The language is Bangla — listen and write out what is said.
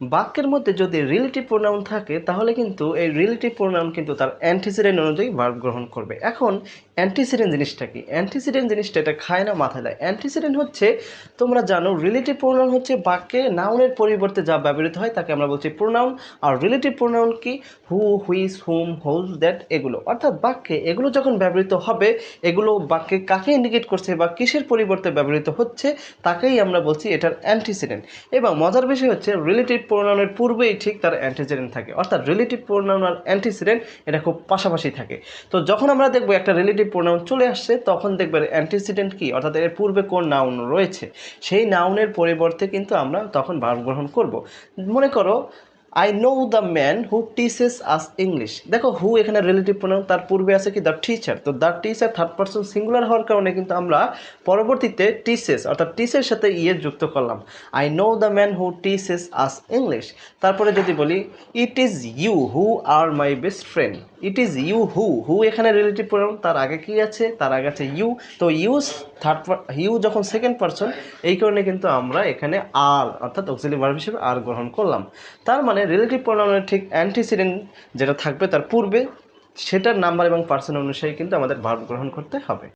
বাক্যের মধ্যে যদি রিলেটিভ প্রোনাউন থাকে, তাহলে কিন্তু এই রিলেটিভ প্রোনাউন কিন্তু তার অ্যান্টিসিডেন্ট অনুযায়ী ভার্ব গ্রহণ করবে। এখন অ্যান্টিসিডেন্ট জিনিসটা কি? অ্যান্টিসিডেন্ট জিনিসটা এটা খায় না, মাথায় দেয়। অ্যান্টিসিডেন্ট হচ্ছে, তোমরা জানো রিলেটিভ প্রোনাউন হচ্ছে বাক্যে নাউনের পরিবর্তে যা ব্যবহৃত হয়, তাকে আমরা বলছি প্রোনাউন আর রিলেটিভ প্রোনাউন কি? হু হুইস হুম হোজ দ্যাট এগুলো। অর্থাৎ বাক্যে এগুলো যখন ব্যবহৃত হবে, এগুলো বাক্যে কাকে ইন্ডিকেট করছে বা কিসের পরিবর্তে ব্যবহৃত হচ্ছে, তাকেই আমরা বলছি এটার অ্যান্টিসিডেন্ট এবং মজার বিষয় হচ্ছে রিলেটিভ প্রোনাউনের পূর্বেই ঠিক তার অ্যান্টিসিডেন্ট থাকে। অর্থাৎ রিলেটিভ প্রোনাউন আর অ্যান্টিসিডেন্ট এটা খুব পাশাপাশি থাকে। তো যখন আমরা দেখব একটা রিলেটিভ প্রোনাউন চলে আসছে, তখন দেখবেন অ্যান্টিসিডেন্ট কি? অর্থাৎ এর পূর্বে কোন নাউন রয়েছে? সেই নাউনের পরিবর্তে কিন্তু আমরা তখন ভাব গ্রহণ করব। মনে করো I know the man who teaches us English দেখো হু এখানে রিলেটিভ প্রোনাউন তার পূর্বে আছে কি? দ্য টিচার তো the teacher third person singular হওয়ার কারণে কিন্তু আমরা পরবর্তীতে টিচেস অর্থাৎ টিচের সাথে ইয়ে যুক্ত করলাম। I know the man who teaches us English তারপরে যদি বলি it is you who are my best friend it is you who who এখানে রিলেটিভ প্রোনাউন তার আগে কি আছে? তার আগে আছে ইউ তো ইউজ থার্ড ইউ যখন সেকেন্ড পার্সন এই কারণে কিন্তু আমরা এখানে আর অর্থাৎ অক্সিলি ভার্ব হিসেবে আর গ্রহণ করলাম। তার মানে রিলেটিভ প্রোনাউনের ঠিক অ্যান্টিসিডেন্ট যেটা থাকবে তার পূর্বে সেটার নাম্বার এবং পার্সন অনুসারে কিন্তু আমাদের ভার্ব গ্রহণ করতে হবে।